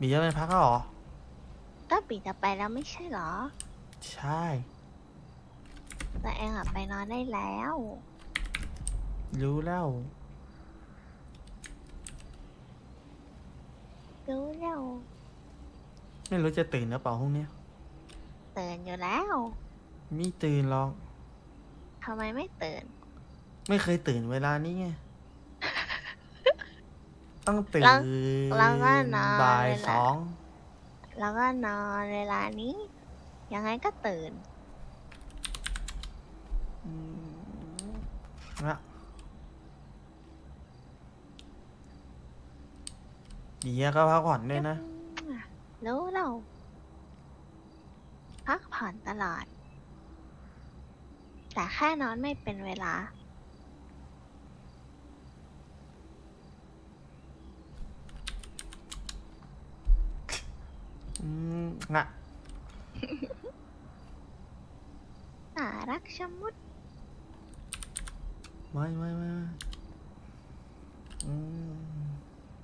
บีจะไปพักแล้วเหรอ ก็ปีจะไปแล้วไม่ใช่เหรอใช่ แต่เองอะไปนอนได้แล้ว รู้แล้ว รู้แล้วไม่รู้จะตื่นหรือเปล่าพรุ่งนี้ตื่นอยู่แล้วไม่ตื่นหรอกทำไมไม่ตื่น ไม่เคยตื่นเวลานี้ไง ต้องตื่นแล้วแล้วก็นอนบ่ายเวลาสองแล้วก็นอนเวลานี้ ยังไงก็ตื่นอืมนะบีก็พักผ่อนด้วยนะ รู้เราพักผ่อนตลอด แต่แค่นอนไม่เป็นเวลา อืมงะน่ารักชะมุด ไม่ไม่ไม่ไม่อืม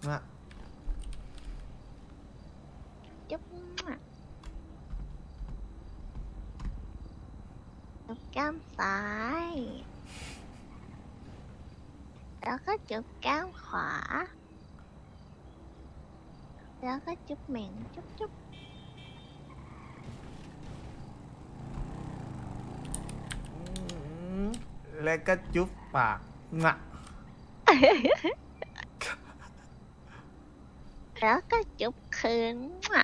งะจุ๊บมั่วจุ๊บแก้มซ้าย แล้วก็จุ๊บแก้มขวา แล้วก็จุ๊บเหม่งจุ๊บจุ๊บอืมแล้วก็จุ๊บปากงะแล้วก็จุ๊บคืนมั่ว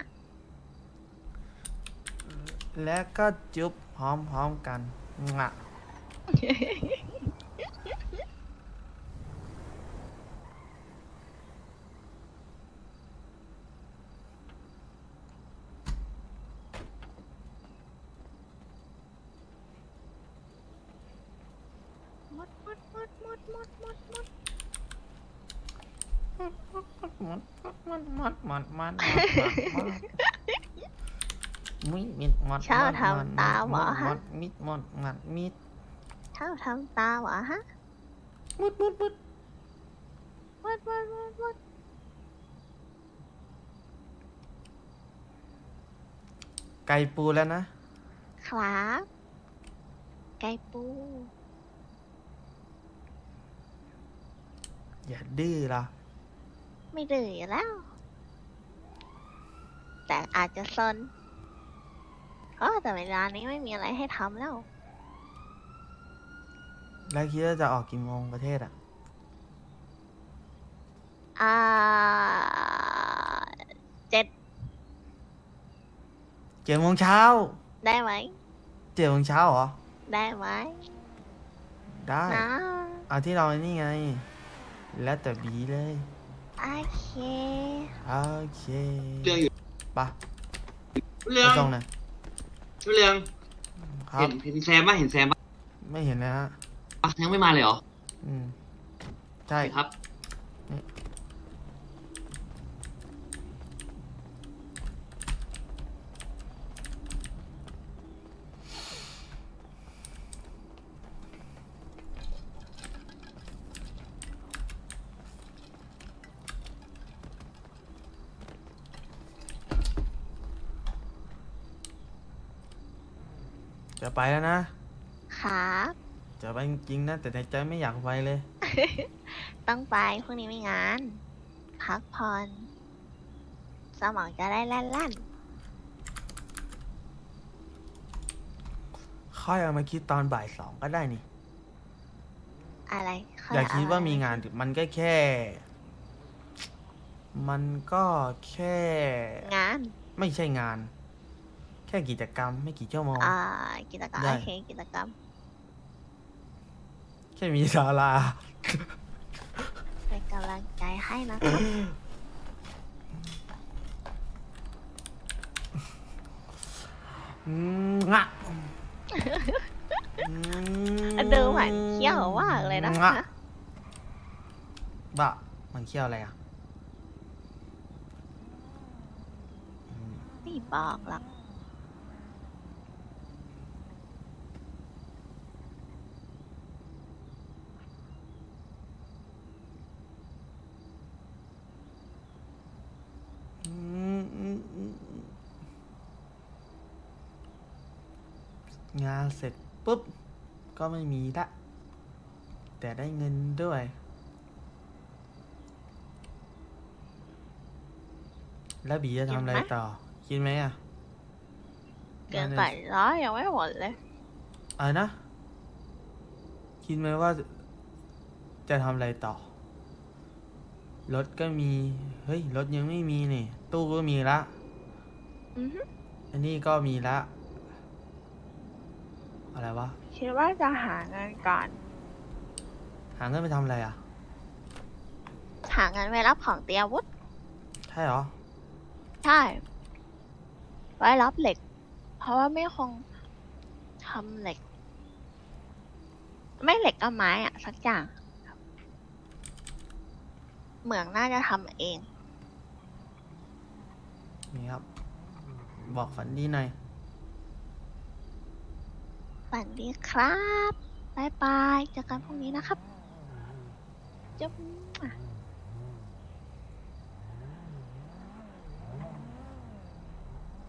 แล้วก็จุ๊บพร้อมๆกันงะ มดมดมดมดมดมดมดมันมันมันมันมันมันมิดมิดมัดชอบทำตาเหรอฮะมัดมิดมัดมัดมิดชอบทำตาเหรอฮะมุดมุดมุดมดมดมดมดไก่ปูแล้วนะ ครับ ไก่ปู อย่าดื้อละไม่ดื้ออยู่แล้ว แต่อาจจะซนก็แต่เวลานี้ไม่มีอะไรให้ทำแล้ว แล้วคิดว่าจะออกกี่โมงประเทศอะ อ่าเจ็ดเจ็ดโมงเช้า ได้ไหมเจ็ดโมงเช้าเหรอ ได้ไหมได้ นะ เอาที่เราไอ้นี่ไง แล้วแต่บีเลย โอเคโอเคเรื่องอยู่ไปะเรื่ไปองส่งหน่อยเรื่องครัเห็บนเห็นแซมป่ะเห็นแซมป่ะไม่เห็นเลยฮะอะยังไม่มาเลยเหรออืมใช่ ครับ จะไปแล้วนะครับ จะไปจริงๆนะ แต่ในใจไม่อยากไปเลย ต้องไปพรุ่งนี้มีงาน พักผ่อนสมองจะได้แล่นค่อยเอามาคิดตอนบ่ายสองก็ได้นี่ ๆอะไรอย่าคิดว่ามีเงานมันก็แค่ มันก็แค่ งาน ไม่ใช่งาน แค่กิจกรรมไม่กี่ชั่วโมง อ่า กิจกรรมได้ โอเคกิจกรรมแค่มีศาลา เป็นกำลังใจให้นะครับอืมงะอืมดูหวานเขี้ยวมากเลยนะงคะบ้ามันเขี้ยวอะไรอะอืมไม่บอกหรอก งานเสร็จปุ๊บ ก็ไม่มีละ แต่ได้เงินด้วย แล้วบีจะทำอะไรต่อ กินไหมอะเกินไปร้อยยังไม่หมดเลยอะไรนะ คิดไหมว่าจะทำอะไรต่อ รถก็มี เฮ้ย รถยังไม่มีนี่ ตู้ก็มีละอือฮึอันนี้ก็มีละ อะไรวะ คิดว่าจะหาเงินก่อน หาเงินไปทำอะไรอะ หาเงินไว้รับของเตรียมอาวุธใช่เหรอ ใช่ ไว้รับเหล็ก เพราะว่าไม่คงทำเหล็ก ไม่เหล็กก็ไม้อะสักอย่าง เหมืองน่าจะทำเอง นี่ครับ บอกฝันดีหน่อย ฝันดีครับบายบายเจอกันพรุ่งนี้นะครับจุ๊บ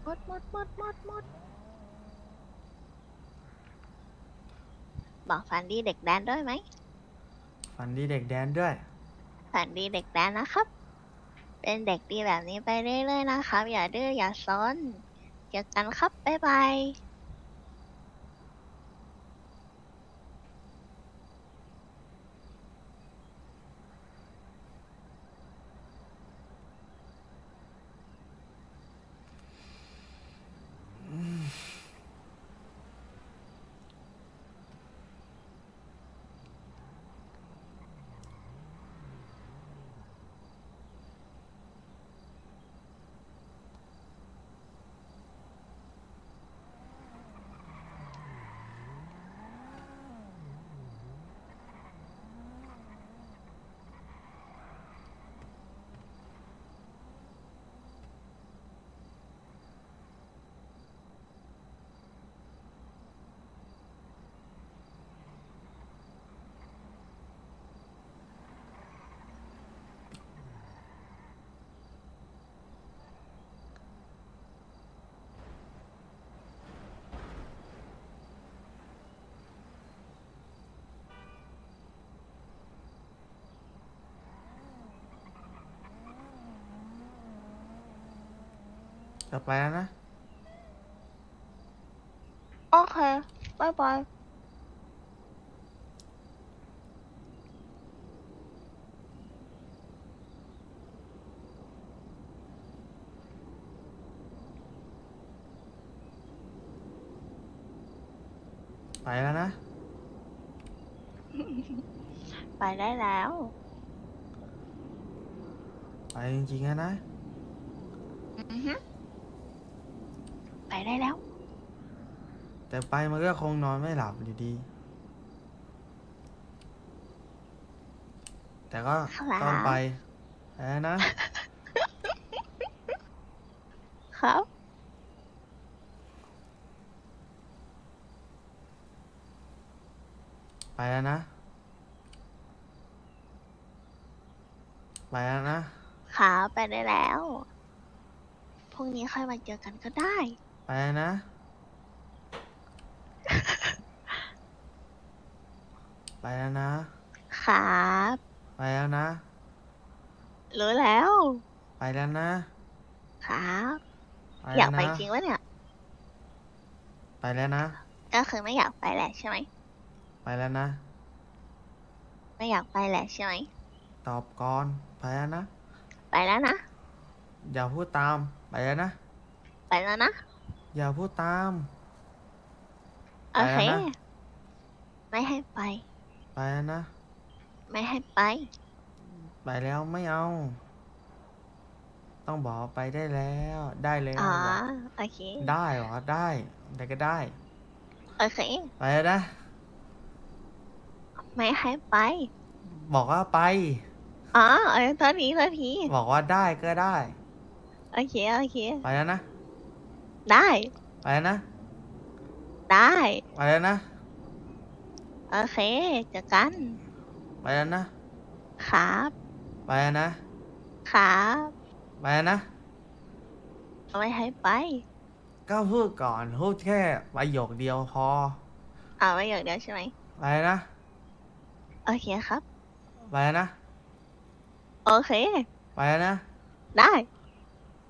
หมดหมดหมดหมดหมดบอกฝันดีเด็กแดนด้วยไหม ฝันดีเด็กแดนด้วย ฝันดีเด็กแดนนะครับ เป็นเด็กดีแบบนี้ไปเรื่อยๆนะครับ อย่าดื้ออย่าซนเจอกันครับ บ๊ายบาย จะไปแล้วนะ โอเคบ๊ายบาย ไปแล้วนะ ไปได้แล้ว ไปจริงๆนะนะ อือฮึ ไปได้แล้ว แต่ไปมันก็คงนอนไม่หลับอยู่ดี แต่ก็ครับต้องไปไปแล้วนะ ครับ ไปแล้วนะ ไปแล้วนะขาไปได้แล้ว พรุ่งนี้ค่อยมาเจอกันก็ได้ ไปแล้วนะ ไปแล้วนะ ครับ ไปแล้วนะ รู้แล้ว ไปแล้วนะ ครับไปอแล้ยากวไปนะจริงวะเนี่ย ไปแล้วนะ ก็คือไม่อยากไปแหละใช่ไหม ไปแล้วนะ ไม่อยากไปแหละใช่ไหม ตอบก่อน ไปแล้วนะ ไปแล้วนะ อย่าพูดตาม ไปแล้วนะ ไปแล้วนะ อย่าพูดตามโอเคไปแล้วนะไม่ให้ไป ไปแล้วนะ ไม่ให้ไป ไปแล้วไม่เอา ต้องบอกว่าไปได้แล้ว ได้แล้วอ๋อบอกโอเค ได้เหรอ ได้แต่ก็ได้ โอเค ไปแล้วนะ ไม่ให้ไป บอกว่าไป อ๋อเออโทษทีโทษทีบอกว่าได้ก็ได้ โอเค โอเค ไปแล้วนะ ได้ไปแล้วนะ ได้ไปแล้วนะ โอเคเจอกัน ไปแล้วนะ ครับ ไปแล้วนะ ครับไปแล้วนะไม่ให้ไป ก็พูดก่อนพูดแค่ประโยคเดียวพออ่าไม่อย่างเดียวใช่ไหมไปนะ โอเคครับ ไปนะ โอเค ไปนะ ได้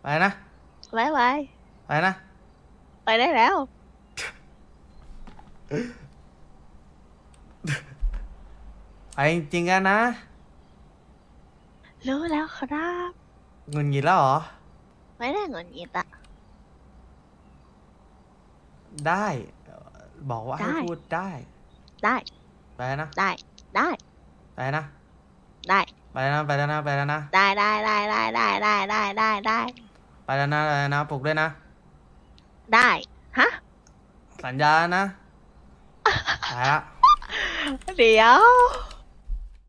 ไปนะบายบาย ไปนะ ไปได้แล้วไปจริงๆกันนะรู้แล้วครับเงินกินแล้วเหรอ ไม่ได้เงินยิดอะ ได้เอ่อบอกว่าให้ได้ พูดได้ได้ ไปนะได้ ได้ ไปนะได้ ไปแล้วนะไปแล้วนะไปแล้วนะได้ได้ได้ได้ได้ได้ได้ได้ได้ไปแล้วนะไปแล้วนะปลุกด้วยนะ ได้ ฮะ สัญญานะ ไปละ เดี๋ยว